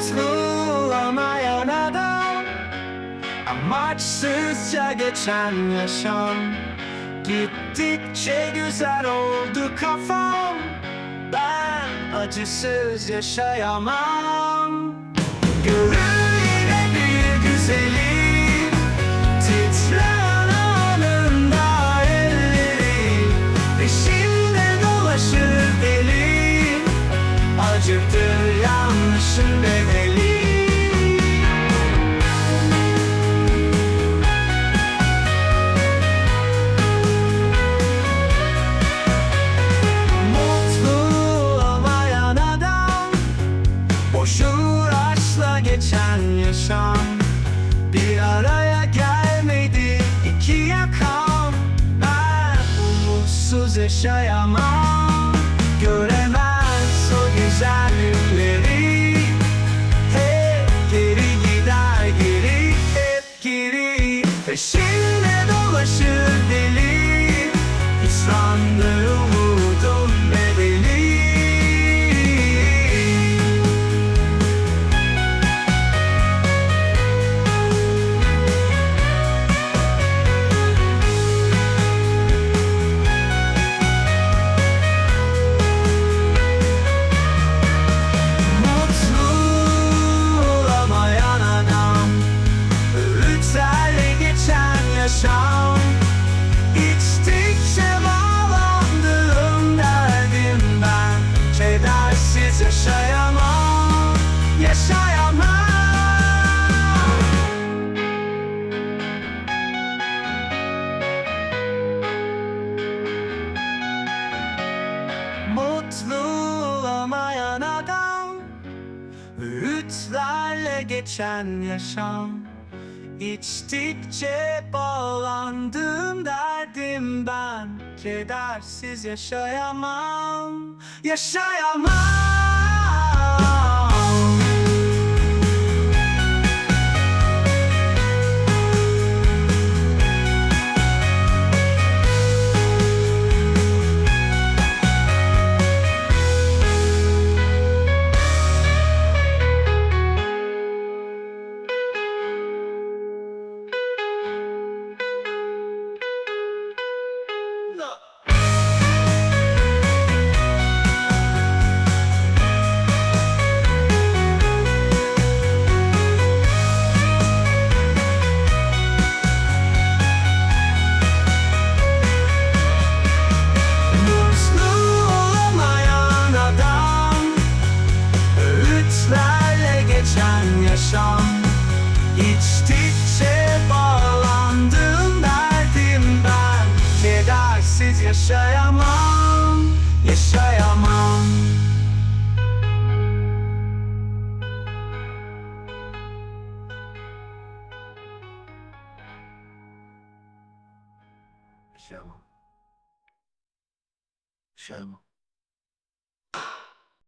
Mutlu olamayan adam Amaçsızca geçen yaşam. Gittikçe güzel oldu kafam. Ben acısız yaşayamam. Görür geçen yaşam. Bir araya gelmedi iki yakam. Ben umutsuz yaşayamam. Göremez o güzel günleri Hep geri gider geri hep geri. Peşinde İçtikçe bağlandığım derdim ben. Kedersiz yaşayamam Yaşayamam. Mutlu olamayan adam Öğütlerle geçen yaşam İçtikçe bağlandım derdim ben. Kedersiz yaşayamam Yaşayamam geçen yaşam. İçtikçe bağlandım derdim ben. Kedersiz yaşayamam Yaşayamam. Yaşayamam. Yaşayamam